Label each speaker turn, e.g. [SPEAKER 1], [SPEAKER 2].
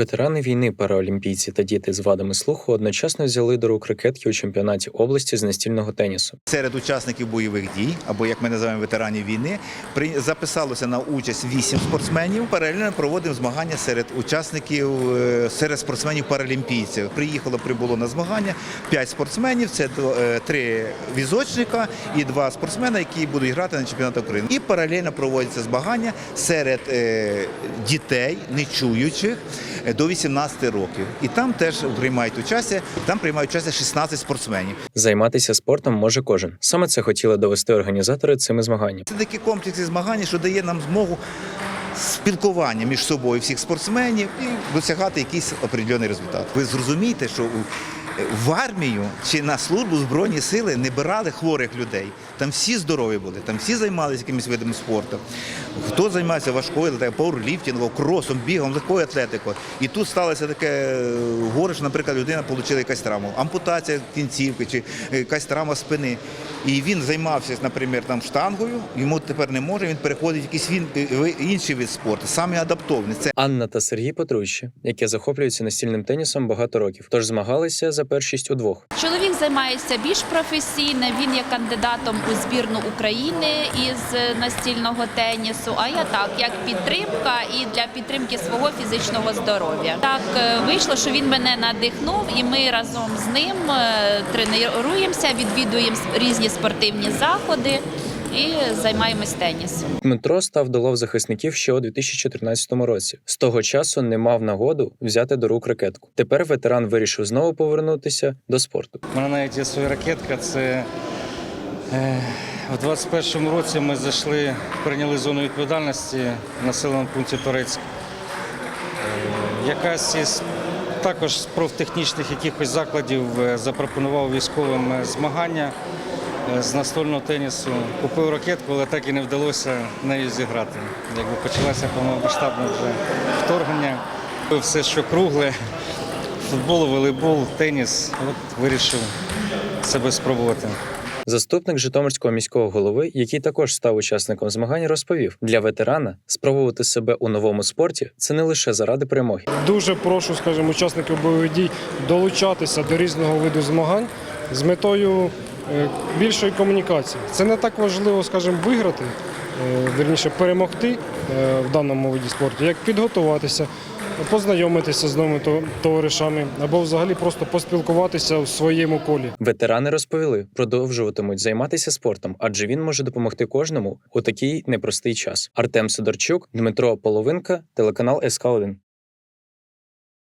[SPEAKER 1] Ветерани війни, параолімпійці та діти з вадами слуху одночасно взяли до рук ракетки у чемпіонаті області з настільного тенісу.
[SPEAKER 2] Серед учасників бойових дій, або як ми називаємо ветеранів війни, при- записалося на участь вісім спортсменів. Паралельно проводимо змагання серед учасників, е, серед спортсменів паралімпійців. Приїхало, прибуло на змагання п'ять спортсменів. Це е, три візочника і два спортсмена, які будуть грати на чемпіонат України. І паралельно проводяться змагання серед е, дітей, нечуючих до 18 років. І там теж приймають участь. Там приймають участь 16 спортсменів.
[SPEAKER 1] Займатися спортом може кожен. Саме це хотіли довести організатори цими змаганнями.
[SPEAKER 2] Це такі комплекси змагань, що дає нам змогу спілкування між собою всіх спортсменів і досягати якийсь определений результат. Ви зрозумієте, що у- в армію чи на службу збройні сили не брали хворих людей. Там всі здорові були, там всі займалися якимось видом спорту. Хто займається важкою атлетикою, пауерліфтингом, кросом, бігом, легкою атлетикою. І тут сталося таке е, горе, що, наприклад, людина отримала якусь травму, ампутація кінцівки чи е, якась травма спини. І він займався, наприклад, там штангою, йому тепер не може, він переходить в якийсь він, е, інший вид спорту, саме адаптований. Це
[SPEAKER 1] Анна та Сергій Петрущі, які захоплюються настільним тенісом багато років, тож змагалися за першість удвох.
[SPEAKER 3] Чоловік займається більш професійно. Він є кандидатом у збірну України із настільного тенісу. А я так, як підтримка і для підтримки свого фізичного здоров'я. Так е, вийшло, що він мене надихнув, і ми разом з ним е, тренуємося, відвідуємо різні спортивні заходи і займаємось тенісом.
[SPEAKER 1] Дмитро став до лов захисників ще у 2014 році. З того часу не мав нагоду взяти до рук ракетку. Тепер ветеран вирішив знову повернутися до спорту.
[SPEAKER 4] У мене навіть є своя ракетка. Це е, в 21-му році ми зайшли, прийняли зону відповідальності в населеному пункті Торецьк. Е, якась із також з профтехнічних якихось закладів е, запропонував військовим змагання з настольного тенісу. Купив ракетку, але так і не вдалося нею зіграти. Якби почалося повномасштабне вже вторгнення. Все, що кругле, футбол, волейбол, теніс. От вирішив себе спробувати.
[SPEAKER 1] Заступник Житомирського міського голови, який також став учасником змагань, розповів: для ветерана спробувати себе у новому спорті це не лише заради перемоги.
[SPEAKER 5] Дуже прошу, скажімо, учасників бойових дій долучатися до різного виду змагань з метою е, більшої комунікації. Це не так важливо, скажімо, виграти, е, вірніше перемогти е, в даному виді спорту, як підготуватися, познайомитися з новими то- товаришами або взагалі просто поспілкуватися в своєму колі.
[SPEAKER 1] Ветерани розповіли, продовжуватимуть займатися спортом, адже він може допомогти кожному у такий непростий час. Артем Сидорчук, Дмитро Половинка, телеканал СК 1